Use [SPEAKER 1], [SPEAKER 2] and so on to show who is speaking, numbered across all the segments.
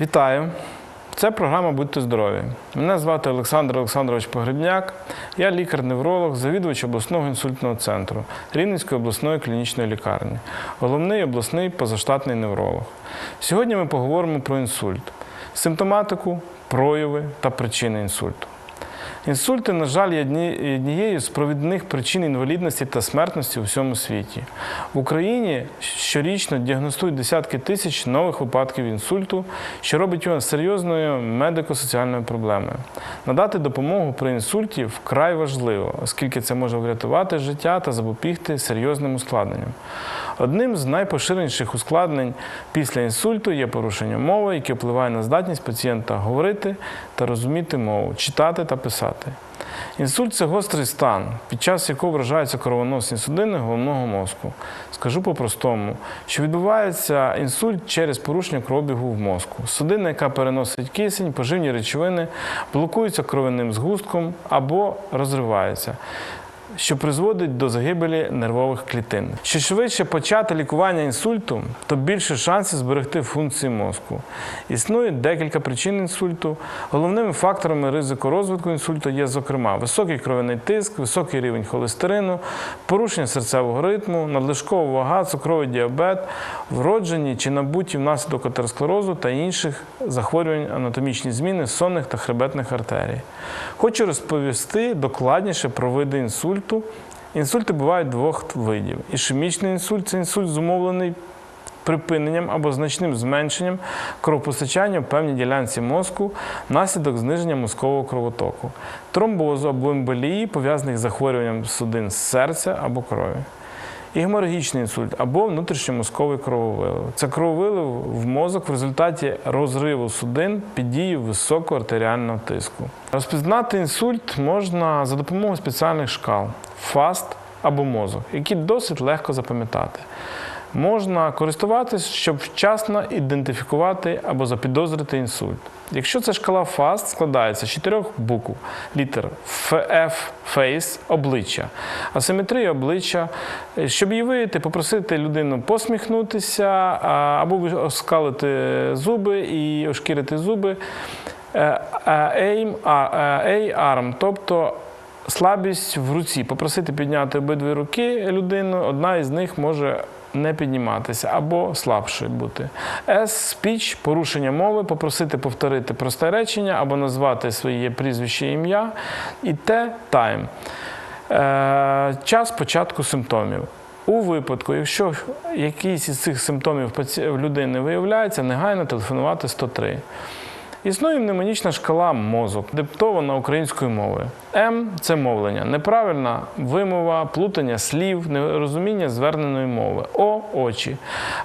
[SPEAKER 1] Вітаю! Це програма Будьте здорові. Мене звати Олександр Олександрович Погребняк. Я лікар-невролог, завідувач обласного інсультного центру Рівненської обласної клінічної лікарні, головний обласний позаштатний невролог. Сьогодні ми поговоримо про інсульт, симптоматику, прояви та причини інсульту. Інсульти, на жаль, є однією з провідних причин інвалідності та смертності у всьому світі. В Україні щорічно діагностують десятки тисяч нових випадків інсульту, що робить його серйозною медико-соціальною проблемою. Надати допомогу при інсульті вкрай важливо, оскільки це може врятувати життя та запобігти серйозним ускладненням. Одним з найпоширеніших ускладнень після інсульту є порушення мови, яке впливає на здатність пацієнта говорити та розуміти мову, читати та писати. Інсульт це гострий стан, під час якого вражаються кровоносні судини головного мозку. Скажу по-простому, що відбувається інсульт через порушення кровобігу в мозку. Судина, яка переносить кисень, поживні речовини, блокуються кровяним згустком або розриваються що призводить до загибелі нервових клітин. Що швидше почати лікування інсульту, то більше шансів зберегти функції мозку. Існує декілька причин інсульту. Головними факторами ризику розвитку інсульту є, зокрема, високий кров'яний тиск, високий рівень холестерину, порушення серцевого ритму, надлишкова вага, цукровий діабет, вроджені чи набуті внаслідок атеросклерозу та інших захворювань анатомічні зміни сонних та хребетних артерій. Хочу розповісти докладніше про види інсульту. Інсульти бувають двох видів. Ішемічний інсульт це інсульт зумовлений припиненням або значним зменшенням кровопостачання в певній ділянці мозку внаслідок зниження мозкового кровотоку, тромбозу або емболії, пов'язаних з захворюванням судин серця або крові. І геморагічний інсульт або внутрішньомозковий крововилив. Це крововилив в мозок в результаті розриву судин під дією високого артеріального тиску. Розпізнати інсульт можна за допомогою спеціальних шкал ФАСТ або мозок, які досить легко запам'ятати. Можна користуватись, щоб вчасно ідентифікувати або запідозрити інсульт. Якщо це шкала FAST складається з чотирьох букв літер F, face, обличчя, асиметрія обличчя. Е, Щоб її виявити, попросити людину посміхнутися або оскалити зуби і ошкірити зуби. Е, е, Aim, е, A arm, тобто слабість в руці. Попросити підняти обидві руки людину, одна із них може не підніматися або слабшою бути. S – speech – порушення мови, попросити повторити просте речення або назвати своє прізвище ім'я. І T – time. Е, час початку симптомів. У випадку, якщо якийсь із цих симптомів людини виявляється, негайно телефонувати 103. Існує мнемонічна шкала мозок, диктована українською мовою. М це мовлення, неправильна вимова, плутання слів, нерозуміння зверненої мови. О очі.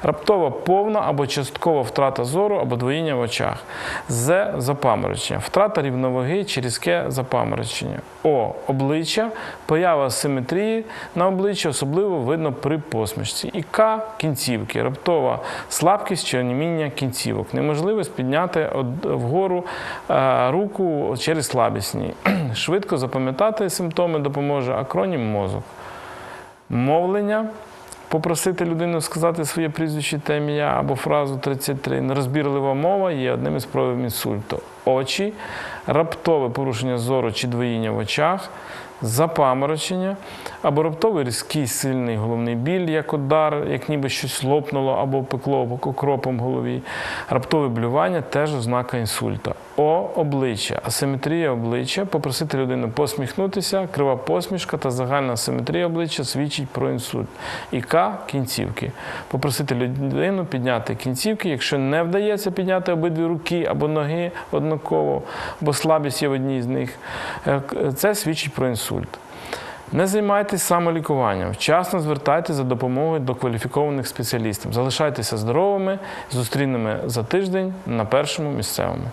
[SPEAKER 1] Раптова повна або часткова втрата зору або двоїння в очах. З запаморочення, втрата рівноваги чи різке запаморочення. О обличчя, поява симетрії на обличчі, особливо видно при посмішці. І К кінцівки, раптова слабкість чи оніміння кінцівок, неможливість підняти вгору е, руку через слабісні. Швидко запам'ятати симптоми допоможе акронім мозок. Мовлення. Попросити людину сказати своє прізвище та ім'я або фразу 33. Нерозбірлива мова є одним із проявів інсульту. Очі, раптове порушення зору чи двоїння в очах, запаморочення або раптовий різкий сильний головний біль, як удар, як ніби щось лопнуло або пекло окропом в голові. Раптове блювання теж ознака інсульта. О обличчя, асиметрія обличчя, попросити людину посміхнутися, крива посмішка та загальна асиметрія обличчя свідчить про інсульт. І К кінцівки. Попросити людину підняти кінцівки, якщо не вдається підняти обидві руки або ноги однаково, бо слабість є в одній з них. Е, Це свідчить про інсульт. Не займайтеся самолікуванням. Вчасно звертайтеся за допомогою до кваліфікованих спеціалістів. Залишайтеся здоровими, зустрінемо за тиждень на першому місцевому.